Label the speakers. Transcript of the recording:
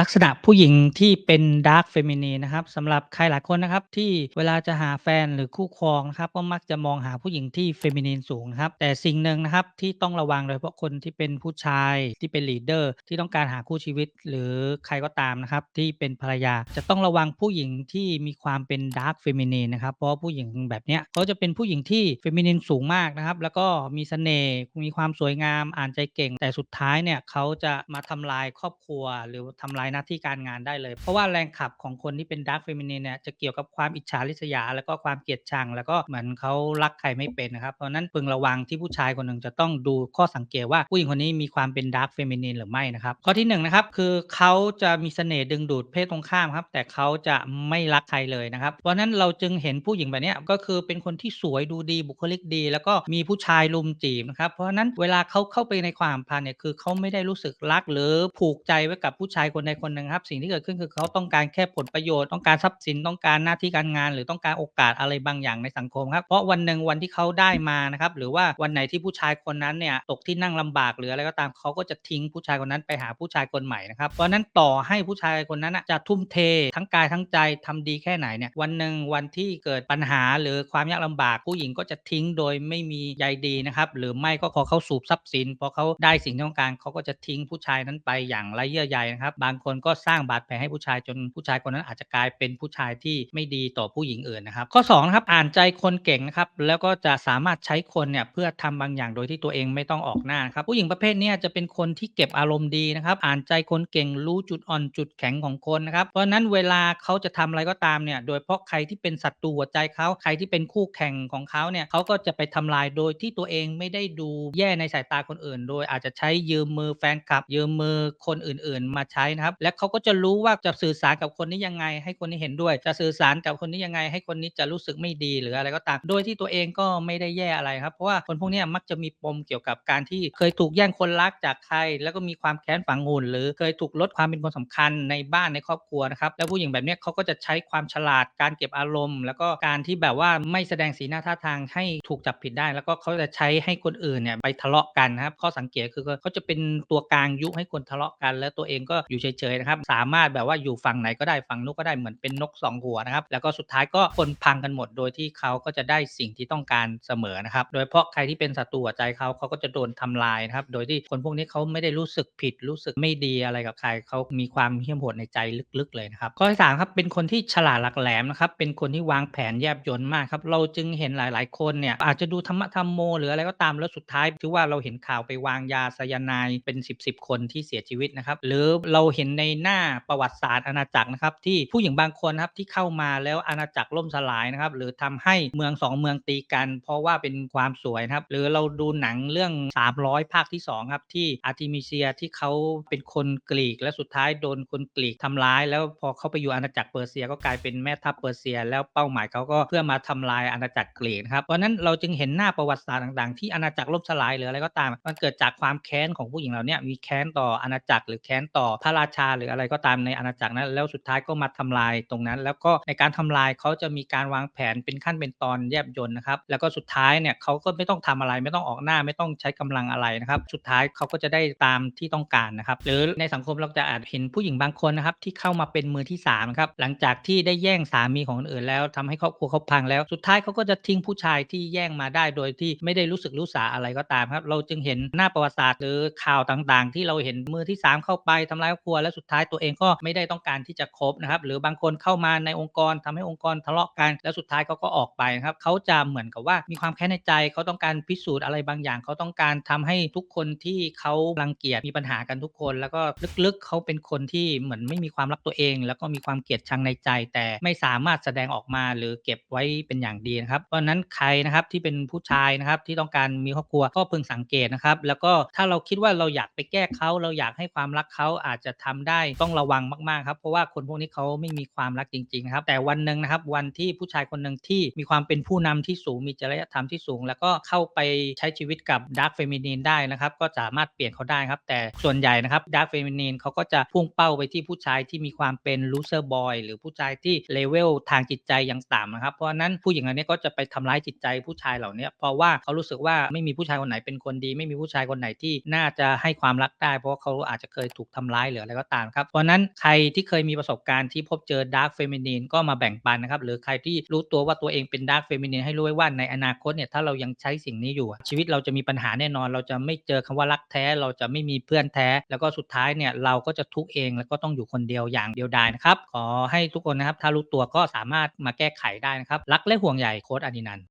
Speaker 1: ลักษณะผู้หญิงที่เป็นดาร์ก feminine นะครับสำหรับใครหลายคนนะครับ ที่เวลาจะหาแฟนหรือคู่ครองนะครับก็มักจะมองหาผู้หญิงที่ feminine สูงนะครับ แต่สิ่งหนึ่งนะครับที่ต้องระวังโดยเฉพาะคนที่เป็นผู้ชายที่เป็น leader ที่ต้องการหาคู่ชีวิต หรือใครก็ตามนะครับ ที่เป็นภรรยาจะต้องระวังผู้หญิงที่มีความเป็นดาร์ก feminine นะครับ เพราะผู้หญิงแบบเนี้ยเขาจะเป็นผู้หญิงที่ feminine สูงมากนะครับ แล้วก็มีเสน่ห์มีความสวยงามอ่านใจเก่ง แต่สุดท้ายเนี่ยเขาจะมาทำลายครอบครัวหรือทำลายหน้าที่การงานได้เลย เพราะว่าแรงขับของคนที่เป็นดาร์ก feminine เนี่ยจะเกี่ยวกับความอิจฉาริษยา แล้วก็ความเกลียดชัง แล้วก็เหมือนเขารักใครไม่เป็นนะครับ เพราะนั้นพึงระวังที่ผู้ชายคนหนึ่งจะต้องดูข้อสังเกตว่าผู้หญิงคนนี้มีความเป็นดาร์ก feminine หรือไม่นะครับ ข้อที่1นนะครับคือเขาจะมีเสน่ห์ดึงดูดเพศตรงข้ามครับ แต่เขาจะไม่รักใครเลยนะครับ เพราะนั้นเราจึงเห็นผู้หญิงแบบนี้ก็คือเป็นคนที่สวยดูดีบุคลิกดี แล้วก็มีผู้ชายรุมจีบนะครับเพราะนั้นเวลาเขาเข้าไปในความพันเนี่ยคือเขาไม่ได้รู้สึกรักหรือผูกใจไว้กับผู้ชายคนใดคนหนึ่งครับ สิ่งที่เกิดขึ้นคือเขาต้องการแค่ผลประโยชน์ต้องการทรัพย์สินต้องการหน้าที่การงาน หรือต้องการโอกาสอะไรบางอย่างในสังคมครับเพราะวันหนึ่งวันที่เขาได้มานะครับหรือว่าวันไหนที่ผู้ชายคนนั้นเนี่ยตกที่นั่งลำบากหรืออะไรก็ตามเขาก็จะทิ้งผู้ชายคนนั้นไปหาผู้ชายคนใหม่นะครับเพราะนั้นต่อให้ผู้ชายคนนั้นจะทุ่มเททั้งกายทั้งใจทำดีแค่ไหนเนี่ยวันหนึ่งวันที่เกิดปัญหาหรือความยากลำบากผู้หญิงก็จะทิ้งโดยไม่มีใยดีนะครับหรือไม่ก็พอเขาสูบทรัพย์สินพอเขาได้สิ่งที่ต้องการเขาก็จะทิ้งผู้ชายนั้นไปอย่างไร้เยื่อใยนะครับบางคนก็สร้างบาดแผลให้ผู้ชายจนผู้ชายคนนั้นอาจจะกลายเป็นผู้ชายที่ไม่ดีต่อผู้หญิงอื่นนะครับ ข้อ2นะครับอ่านใจคนเก่งนะครับแล้วก็จะสามารถใช้คนเนี่ยเพื่อทำบางอย่างโดยที่ตัวเองไม่ต้องออกหน้านครับผู้หญิงประเภทนี้จะเป็นคนที่เก็บอารมณ์ดีนะครับอ่านใจคนเก่งรู้จุดอ่อนจุดแข็งของคนนะครับเพราะนั้นเวลาเขาจะทำอะไรก็ตามเนี่ยโดยเฉพาะใครที่เป็นศัตรูหัวใจเขาใครที่เป็นคู่แข่งของเขาเนี่ยเขาก็จะไปทำลายโดยที่ตัวเองไม่ได้ดูแย่ในสายตาคนอื่น โดยอาจจะใช้ยืมมือแฟนคลับยืมมือคนอื่น ๆ มาใช้นะครับและเขาก็จะรู้ว่าจะสื่อสารกับคนนี้ยังไง ให้คนนี้เห็นด้วย จะสื่อสารกับคนนี้ยังไง ให้คนนี้จะรู้สึกไม่ดีหรืออะไรก็ตาม โดยที่ตัวเองก็ไม่ได้แย่อะไรครับ เพราะว่าคนพวกนี้มักจะมีปมเกี่ยวกับการที่เคยถูกแย่งคนรักจากใคร แล้วก็มีความแค้นฝังหุ่นหรือเคยถูกลดความเป็นคนสำคัญในบ้านในครอบครัวนะครับ แล้วผู้หญิงแบบนี้เขาก็จะใช้ความฉลาดการเก็บอารมณ์ แล้วก็การที่แบบว่าไม่แสดงสีหน้าท่าทางให้ถูกจับผิดได้ แล้วก็เขาจะใช้ให้คนอื่นเนี่ยไปทะเลาะกันนะครับ ข้อสังเกตคือเขาจะเป็นตัวกลางยุให้คนทะเลาะกัน แล้วตัวเองก็อยู่เฉฉยๆนะครับ สามารถแบบว่าอยู่ฝั่งไหนก็ได้ฝั่งนู้นก็ได้เหมือนเป็นนก 2 หัวนะครับ แล้วก็สุดท้ายก็คนพังกันหมดโดยที่เขาก็จะได้สิ่งที่ต้องการเสมอนะครับ โดยเฉพาะใครที่เป็นศัตรูหัวใจเขาเขาก็จะโดนทำลายนะครับ โดยที่คนพวกนี้เขาไม่ได้รู้สึกผิดรู้สึกไม่ดีอะไรกับใครเขามีความเหี้ยมโหดในใจลึกๆเลยนะครับข้อที่3ครับเป็นคนที่ฉลาดหลักแหลมนะครับเป็นคนที่วางแผนแยบยลมากครับเราจึงเห็นหลาย ๆ คนเนี่ยอาจจะดูธรรมะธัมโม หรืออะไรก็ตามแล้วสุดท้ายที่ว่าเราเห็นข่าวไปวางยาไซยาไนด์เป็น 10ๆคนที่เสียชีวิตนะครับหรือเราเห็นในหน้าประวัติศาสตร์อาณาจักรนะครับ ที่ผู้หญิงบางคนครับที่เข้ามาแล้วอาณาจักรล่มสลายนะครับ หรือทำให้เมือง2เมืองตีกัน เพราะว่าเป็นความสวยนะครับ หรือเราดูหนังเรื่อง 300 ภาคที่2ครับที่ Artemisia ที่เขาเป็นคนกรีก และสุดท้ายโดนคนกรีกทำร้าย แล้วพอเขาไปอยู่อาณาจักรเปอร์เซีย ก็กลายเป็นแม่ทัพเปอร์เซีย แล้วเป้าหมายเขาก็เพื่อมาทำลายอาณาจักรกรีกนครับเพราะนั้นเราจึงเห็นหน้าประวัติศาสตร์ต่างๆ ที่อาณาจักรล่มสลายหรืออะไรก็ตาม มันเกิดจากความแค้นของผู้หญิงเหล่าเนี้ยมีแค้นต่ออาณาจักรหรือแค้นต่อพระราชาหรืออะไรก็ตามในอาณาจักรนั้นแล้วสุดท้ายก็มาทำลายตรงนั้น แล้วก็ในการทำลายเขาจะมีการวางแผนเป็นขั้นเป็นตอนแยบยลนะครับ แล้วก็สุดท้ายเนี่ยเขาก็ไม่ต้องทำอะไรไม่ต้องออกหน้าไม่ต้องใช้กำลังอะไรนะครับ สุดท้ายเขาก็จะได้ตามที่ต้องการนะครับ หรือในสังคมเราจะอาจเห็นผู้หญิงบางคนนะครับที่เข้ามาเป็นมือที่3ครับหลังจากที่ได้แย่งสามีของคนอื่นแล้วทำให้ครอบครัวเขาพังแล้ว สุดท้ายเขาก็จะทิ้งผู้ชายที่แย่งมาได้โดยที่ไม่ได้รู้สึกรู้สาอะไรก็ตามครับ เราจึงเห็นหน้าประวัติศาสตร์หรือข่าวต่างๆ ที่เราเห็นมือที่ 3 เข้าไปทำร้ายครอบครัวและสุดท้ายตัวเองก็ไม่ได้ต้องการที่จะคบนะครับหรือบางคนเข้ามาในองค์กรทำให้องค์กรทะเลาะกัน แล้วสุดท้ายเขาก็ออกไปนะครับเขาจะเหมือนกับว่ามีความแค้นในใจเขาต้องการพิสูจน์อะไรบางอย่างเขาต้องการทำให้ทุกคนที่เขารังเกียจมีปัญหากันทุกคน แล้วก็ลึกๆเขาเป็นคนที่เหมือนไม่มีความรักตัวเอง แล้วก็มีความเกลียดชังในใจ แต่ไม่สามารถแสดงออกมาหรือเก็บไว้เป็นอย่างดีนะครับเพราะฉะนั้นใครนะครับที่เป็นผู้ชายนะครับที่ต้องการมีครอบครัวก็พึงสังเกตนะครับแล้วก็ถ้าเราคิดว่าเราอยากไปแก้เขาเราอยากให้ความรักเขาอาจจะทำได้ต้องระวังมากๆครับเพราะว่าคนพวกนี้เขาไม่มีความรักจริงๆครับแต่วันหนึ่งนะครับวันที่ผู้ชายคนหนึ่งที่มีความเป็นผู้นำที่สูงมีจริยธรรมที่สูง แล้วก็เข้าไปใช้ชีวิตกับดาร์ก feminine ได้นะครับก็สามารถเปลี่ยนเขาได้ครับแต่ส่วนใหญ่นะครับดาร์ก feminine เขาก็จะพุ่งเป้าไปที่ผู้ชายที่มีความเป็น loser boy หรือผู้ชายที่ level ทางจิตใจยังต่ำนะครับเพราะนั้นผู้หญิงเหล่านี้ก็จะไปทำร้ายจิตใจผู้ชายเหล่านี้เพราะว่าเขารู้สึกว่าไม่มีผู้ชายคนไหนเป็นคนดี ไม่มีผู้ชายคนไหนที่น่าจะให้ความรักได้ เพราะเขาอาจจะเคยถูกทำร้ายหรืออะไรก็ตามครับ เพราะนั้นใครที่เคยมีประสบการณ์ที่พบเจอ Dark Feminine ก็มาแบ่งปันนะครับ หรือใครที่รู้ตัวว่าตัวเองเป็น Dark Feminine ให้รู้ไว้ว่าในอนาคตเนี่ยถ้าเรายังใช้สิ่งนี้อยู่ ชีวิตเราจะมีปัญหาแน่นอน เราจะไม่เจอคำว่ารักแท้ เราจะไม่มีเพื่อนแท้ แล้วก็สุดท้ายเนี่ยเราก็จะทุกข์เองแล้วก็ต้องอยู่คนเดียวอย่างเดียวดายนะครับขอให้ทุกคนนะครับถ้ารู้ตัวก็สามารถมาแก้ไขได้นะครับรักและห่วงใยโค้ชอดินัน